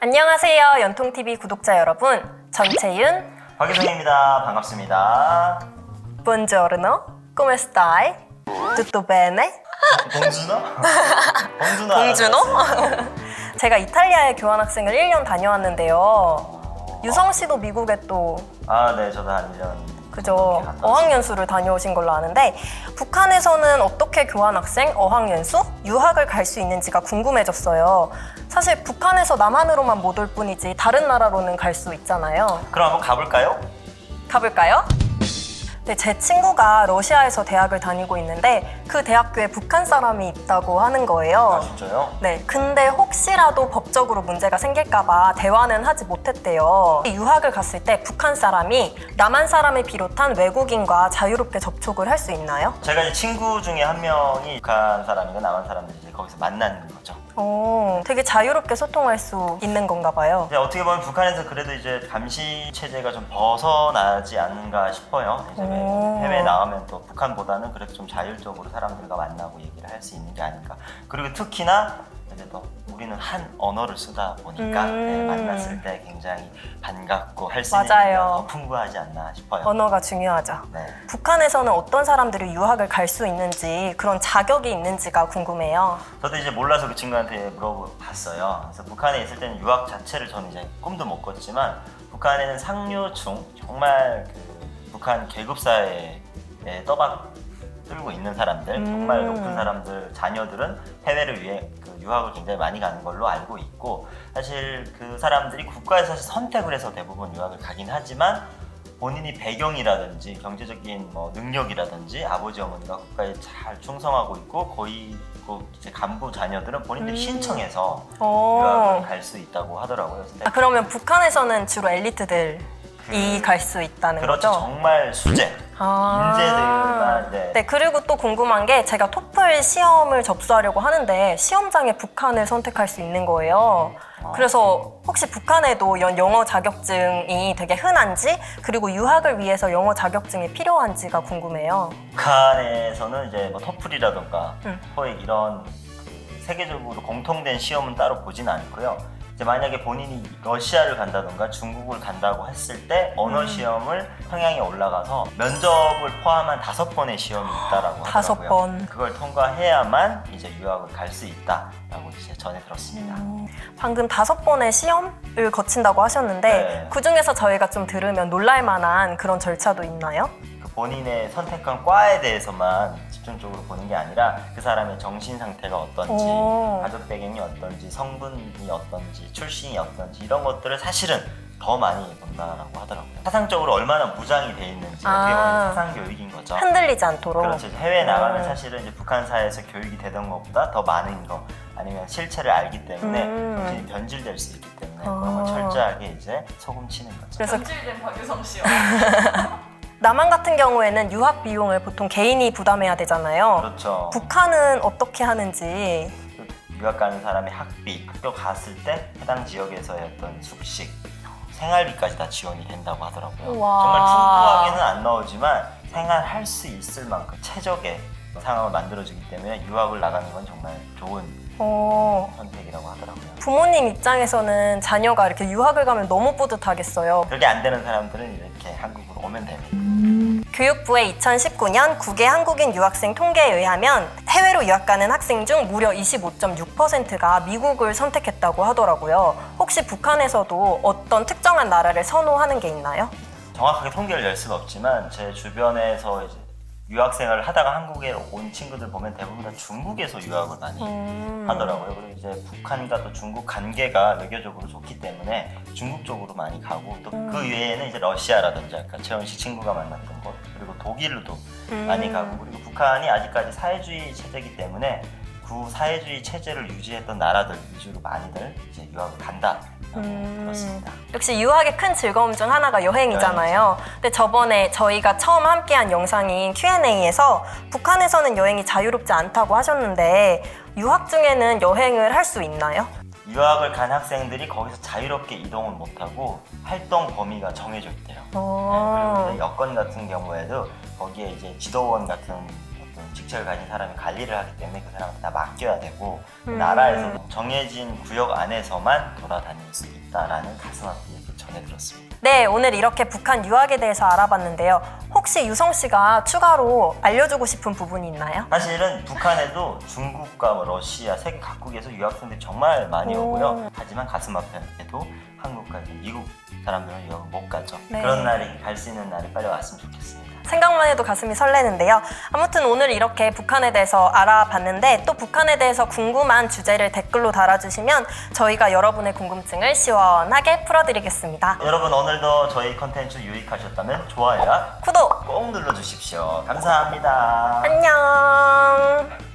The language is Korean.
안녕하세요, 연통TV 구독자 여러분. 전채윤, 박유성입니다. 반갑습니다. buongiorno, come stai? Tutto bene? 봉준호? 봉준호 봉준호? 제가 이탈리아에 교환학생을 1년 다녀왔는데요. 유성 씨도 미국에 또 아, 네, 저도 한 1년. 그죠 어학연수를 다녀오신 걸로 아는데 북한에서는 어떻게 교환학생, 어학연수, 유학을 갈 수 있는지가 궁금해졌어요. 사실 북한에서 남한으로만 못 올 뿐이지 다른 나라로는 갈 수 있잖아요. 그럼 한번 가볼까요? 가볼까요? 네, 제 친구가 러시아에서 대학을 다니고 있는데 그 대학교에 북한 사람이 있다고 하는 아, 거예요. 진짜요? 네, 근데 혹시라도 법적으로 문제가 생길까봐 대화는 하지 못했대요. 유학을 갔을 때 북한 사람이 남한 사람을 비롯한 외국인과 자유롭게 접촉을 할 수 있나요? 제가 이제 친구 중에 한 명이 북한 사람이고 남한 사람들이 이제 거기서 만나는 거죠. 오, 되게 자유롭게 소통할 수 있는 건가 봐요. 근데 어떻게 보면 북한에서 그래도 이제 감시 체제가 좀 벗어나지 않는가 싶어요. 이제 오. 해외 나오면 또 북한보다는 그래도 좀 자율적으로 사람들과 만나고 얘기를 할 수 있는 게 아닌가. 그리고 특히나 이제 또 우리는 한 언어를 쓰다 보니까 음. 네, 만났을 때 굉장히 반갑고 할 수 있는 맞아요. 얘기가 더 풍부하지 않나 싶어요. 언어가 중요하죠. 네. 북한에서는 어떤 사람들이 유학을 갈 수 있는지 그런 자격이 있는지가 궁금해요. 저도 이제 몰라서 그 친구한테 물어봤어요. 그래서 북한에 있을 때는 유학 자체를 저는 이제 꿈도 못 꿨지만 북한에는 상류층 정말 그 북한 계급 사회에 떠박 들고 있는 사람들 정말 음. 높은 사람들 자녀들은 해외를 위해 그 유학을 굉장히 많이 가는 걸로 알고 있고 사실 그 사람들이 국가에서 선택을 해서 대부분 유학을 가긴 하지만 본인이 배경이라든지 경제적인 뭐 능력이라든지 아버지 어머니가 국가에 잘 충성하고 있고 거의 그 이제 간부 자녀들은 본인들이 음. 신청해서 오. 유학을 갈 수 있다고 하더라고요. 아, 그러면 북한에서는 주로 엘리트들이 그- 갈수 있다는 그렇죠. 거죠? 정말 수제 아. 인재들만 네. 네, 그리고 또 궁금한 게 제가 토플 시험을 접수하려고 하는데 시험장에 북한을 선택할 수 있는 거예요. 아. 그래서 혹시 북한에도 이런 영어 자격증이 되게 흔한지 그리고 유학을 위해서 영어 자격증이 필요한지가 궁금해요. 북한에서는 이제 뭐 토플이라던가 음. 토익 이런 그 세계적으로 공통된 시험은 따로 보진 않고요. 이제 만약에 본인이 러시아를 간다던가 중국을 간다고 했을 때 언어 음. 시험을 평양에 올라가서 면접을 포함한 다섯 번의 시험이 있다라고 다섯 하더라고요. 번. 그걸 통과해야만 이제 유학을 갈 수 있다라고 이제 전해 들었습니다. 방금 다섯 번의 시험을 거친다고 하셨는데 네. 그 중에서 저희가 좀 들으면 놀랄 만한 그런 절차도 있나요? 그 본인의 선택한 과에 대해서만 집중적으로 보는 게 아니라 그 사람의 정신 상태가 어떤지, 오. 가족 배경이 어떤지, 성분이 어떤지, 출신이 어떤지 이런 것들을 사실은 더 많이 본다라고 하더라고요. 사상적으로 얼마나 무장이 돼 있는지 어떻게 아. 보면 사상 교육인 거죠. 흔들리지 않도록. 그렇죠. 해외 나가면 음. 사실은 이제 북한 사회에서 교육이 되던 것보다 더 많은 거 아니면 실체를 알기 때문에 음. 정신이 변질될 수 있기 때문에 아. 그런 걸 철저하게 이제 소금 치는 거죠. 그래서 변질된 박유성 씨요. 남한 같은 경우에는 유학 비용을 보통 개인이 부담해야 되잖아요. 그렇죠. 북한은 어떻게 하는지 그 유학 가는 사람의 학비, 학교 갔을 때 해당 지역에서의 어떤 숙식, 생활비까지 다 지원이 된다고 하더라고요. 우와. 정말 풍부하게는 안 나오지만 생활할 수 있을 만큼 최적의 상황을 만들어주기 때문에 유학을 나가는 건 정말 좋은 어, 선택이라고 하더라고요. 부모님 입장에서는 자녀가 이렇게 유학을 가면 너무 뿌듯하겠어요. 그렇게 안 되는 사람들은 이렇게 한국으로 오면 됩니다. 교육부의 2019년 국외 한국인 유학생 통계에 의하면 해외로 유학 가는 학생 중 무려 25.6%가 미국을 선택했다고 하더라고요. 혹시 북한에서도 어떤 특정한 나라를 선호하는 게 있나요? 정확하게 통계를 낼 수는 없지만 제 주변에서 이제 유학생활을 하다가 한국에 온 친구들 보면 대부분 다 중국에서 유학을 많이 음. 하더라고요. 그리고 이제 북한과 또 중국 관계가 외교적으로 좋기 때문에 중국 쪽으로 많이 가고 또그 음. 외에는 이제 러시아라든지 아까 채원 씨 친구가 만났던 곳 그리고 독일로도 음. 많이 가고 그리고 북한이 아직까지 사회주의 체제이기 때문에 그 사회주의 체제를 유지했던 나라들 위주로 많이들 이제 유학을 간다. 음. 들었습니다. 역시 유학의 큰 즐거움 중 하나가 여행이잖아요. 근데 저번에 저희가 처음 함께한 영상인 Q&A에서 북한에서는 여행이 자유롭지 않다고 하셨는데 유학 중에는 여행을 할 수 있나요? 유학을 간 학생들이 거기서 자유롭게 이동을 못하고 활동 범위가 정해져 있대요. 네, 그리고 어. 이제 여건 같은 경우에도 거기에 이제 지도원 같은 그 직책을 가진 사람이 관리를 하기 때문에 그 사람한테 다 맡겨야 되고 그 음. 나라에서도 정해진 구역 안에서만 돌아다닐 수 있다라는 가슴 아픈 얘기를 전해 들었습니다. 네, 오늘 이렇게 북한 유학에 대해서 알아봤는데요. 혹시 유성 씨가 추가로 알려주고 싶은 부분이 있나요? 사실은 북한에도 중국과 뭐 러시아 세계 각국에서 유학생들이 정말 많이 오. 오고요. 하지만 가슴 한국과 이제 미국 사람들은 유학을 못 가죠. 네. 그런 날이 갈 수 있는 날이 빨리 왔으면 좋겠습니다. 생각만 해도 가슴이 설레는데요. 아무튼 오늘 이렇게 북한에 대해서 알아봤는데 또 북한에 대해서 궁금한 주제를 댓글로 달아주시면 저희가 여러분의 궁금증을 시원하게 풀어드리겠습니다. 여러분 오늘도 저희 컨텐츠 유익하셨다면 좋아요와 구독! 꼭 눌러주십시오. 감사합니다. 안녕!